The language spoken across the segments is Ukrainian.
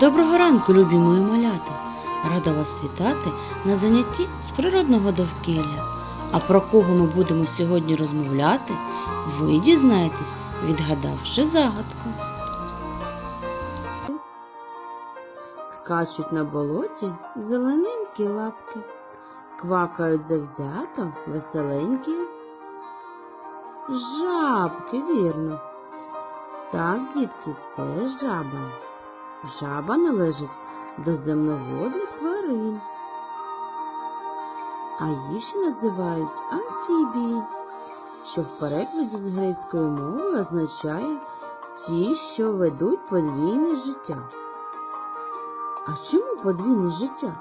Доброго ранку, любі мої малята! Рада вас вітати на занятті з природного довкілля. А про кого ми будемо сьогодні розмовляти, ви дізнаєтесь, відгадавши загадку. Скачуть на болоті зелененькі лапки, квакають завзято веселенькі. Жабки, вірно. Так, дітки, це жаба. Жаба належить до земноводних тварин. А їх ще називають амфібії, що в перекладі з грецької мови означає ті, що ведуть подвійне життя. А чому подвійне життя?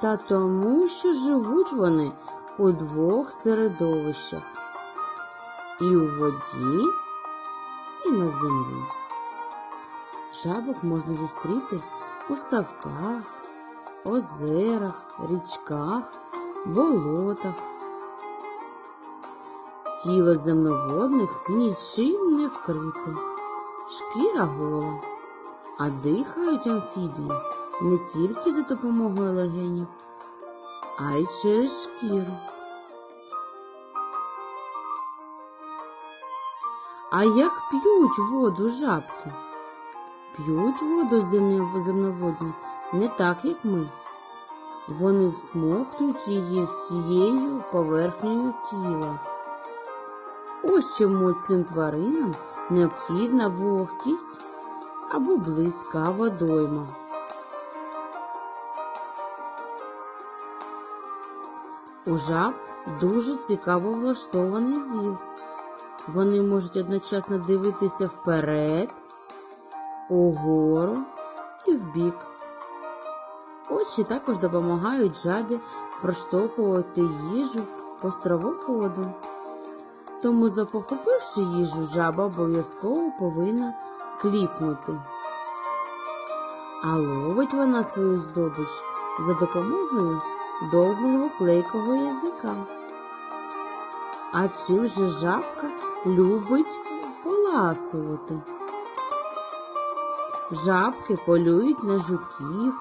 Та тому, що живуть вони у двох середовищах і у воді, і на землі. Жабок можна зустріти у ставках, озерах, річках, болотах. Тіло земноводних нічим не вкрите, шкіра гола, а дихають амфібії не тільки за допомогою легенів, а й через шкіру. А як п'ють воду жабки? П'ють воду земноводні не так, як ми. Вони всмоктують її всією поверхнею тіла. Ось чому цим тваринам необхідна вогкість або близька водойма. У жаб дуже цікаво влаштований зір. Вони можуть одночасно дивитися вперед, угору і вбік. Очі також допомагають жабі проштовхувати їжу по стравоходу. Тому, запохопивши їжу, жаба обов'язково повинна кліпнути. А ловить вона свою здобич за допомогою довгого клейкого язика. А чим же жабка любить поласувати? Жабки полюють на жуків,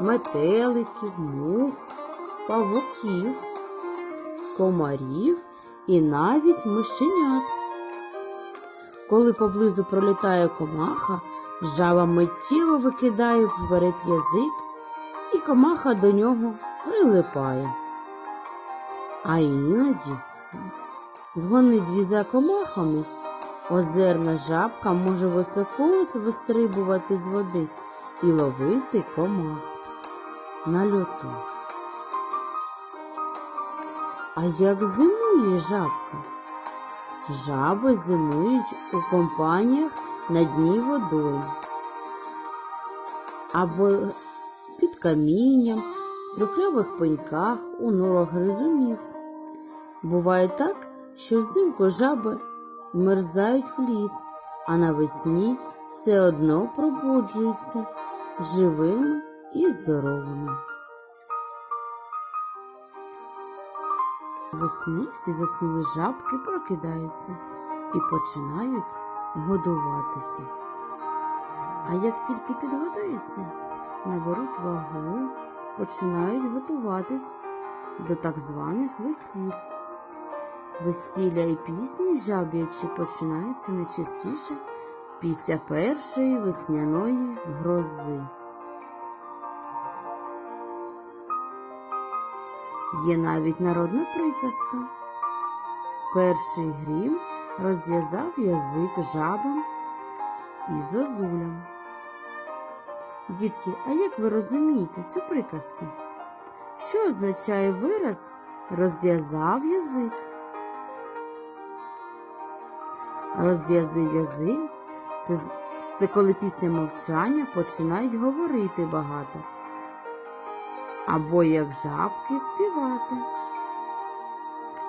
метеликів, мух, павуків, комарів і навіть мишенят. Коли поблизу пролітає комаха, жаба миттєво викидає вперед язик, і комаха до нього прилипає. А іноді в гонитві за комахами озерна жабка може високо вистрибувати з води і ловити комах на льоту. А як зимує жабка? Жаби зимують у компаніях на дні водою або під камінням, в трухлявих пеньках, у норах гризунів. Буває так, що взимку жаби вмерзають в лід, а навесні все одно пробуджуються живими і здоровими. Весни всі заснули жабки прокидаються і починають годуватися. А як тільки підгодуються, наберуть вагу, починають готуватись до так званих весіль. Весілля і пісні жаб'ячі починаються найчастіше після першої весняної грози. Є навіть народна приказка. Перший грім розв'язав язик жабам і зозулям. Дітки, а як ви розумієте цю приказку? Що означає вираз розв'язав язик? Розв'язив язик це, це коли після мовчання починають говорити багато. Або як жабки співати.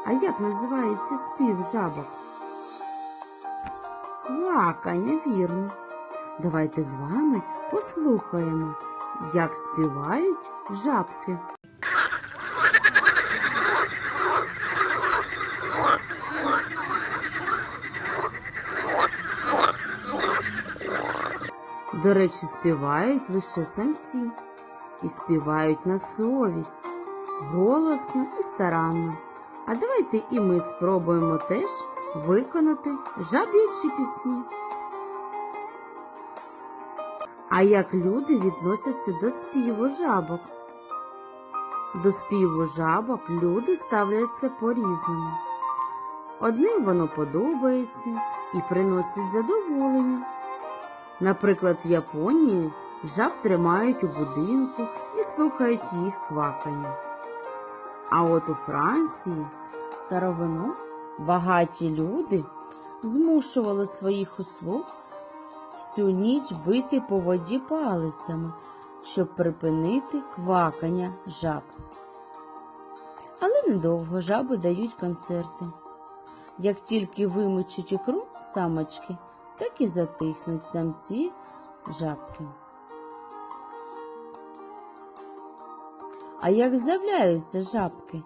А як називається спів жабок? Квакання, вірно. Давайте з вами послухаємо, як співають жабки. До речі, співають лише самці і співають на совість, голосно і старанно. А давайте і ми спробуємо теж виконати жаб'ячі пісні. А як люди відносяться до співу жабок? До співу жабок люди ставляться по-різному. Одним воно подобається і приносить задоволення. Наприклад, в Японії жаб тримають у будинку і слухають їх квакання. А от у Франції старовину багаті люди змушували своїх услуг всю ніч бити по воді палицями, щоб припинити квакання жаб. Але недовго жаби дають концерти. Як тільки вимичуть ікру самочки, так і затихнуть самці жабки. А як з'являються жабки?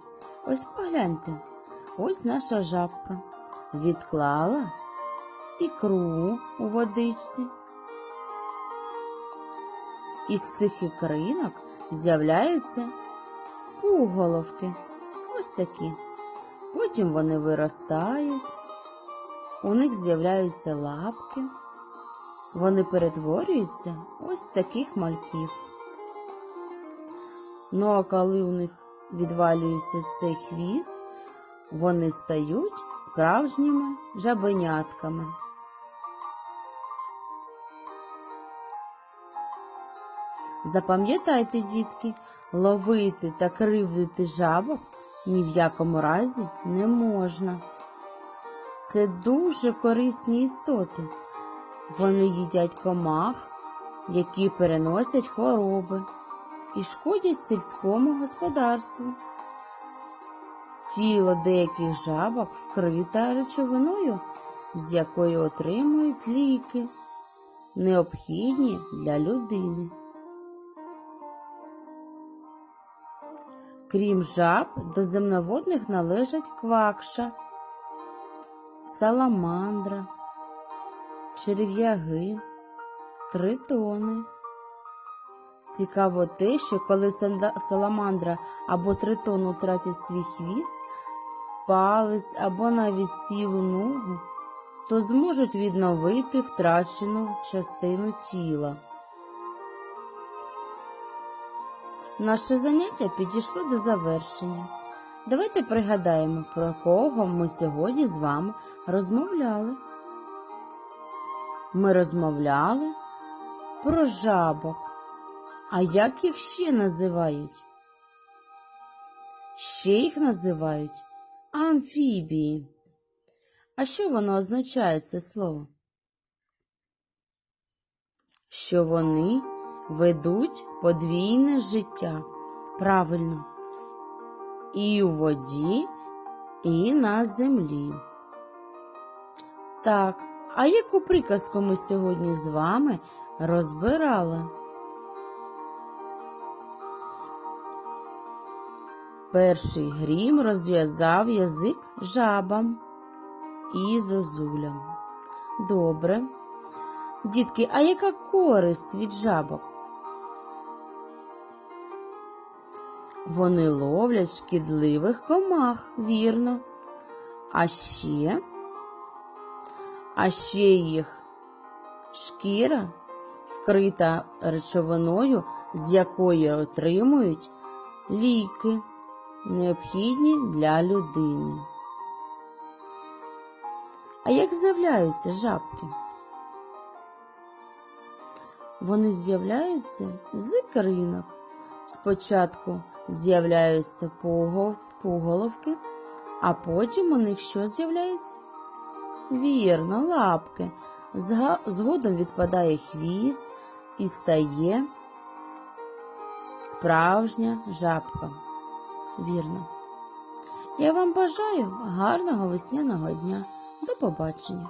Ось погляньте, ось наша жабка відклала ікру у водичці. Із цих ікринок з'являються пуголовки. Ось такі. Потім вони виростають, у них з'являються лапки, вони перетворюються ось таких мальків. Ну а коли у них відвалюється цей хвіст, вони стають справжніми жабенятками. Запам'ятайте, дітки, ловити та кривдити жабок ні в якому разі не можна. Це дуже корисні істоти. Вони їдять комах, які переносять хвороби і шкодять сільському господарству. Тіло деяких жабок вкрите речовиною, з якої отримують ліки, необхідні для людини. Крім жаб, до земноводних належать квакша, саламандра, черв'яги, тритони. Цікаво те, що коли саламандра або тритон утратять свій хвіст, палець або навіть цілу ногу, то зможуть відновити втрачену частину тіла. Наше заняття підійшло до завершення. Давайте пригадаємо, про кого ми сьогодні з вами розмовляли. Ми розмовляли про жабок. А як їх ще називають? Ще їх називають амфібії. А що воно означає це слово? Що вони ведуть подвійне життя. Правильно. І у воді, і на землі. Так, а яку приказку ми сьогодні з вами розбирали? Перший грім розв'язав язик жабам і зозулям. Добре. Дітки, а яка користь від жабок? Вони ловлять шкідливих комах, вірно. А ще, а ще їх шкіра вкрита речовиною, з якої отримують ліки, необхідні для людини. А як з'являються жабки? Вони з'являються з ікринок. Спочатку з'являються пугол- пуголовки, а потім у них що з'являється? Вірно, лапки. Згодом відпадає хвіст і стає справжня жабка. Вірно. Я вам бажаю гарного весняного дня. До побачення.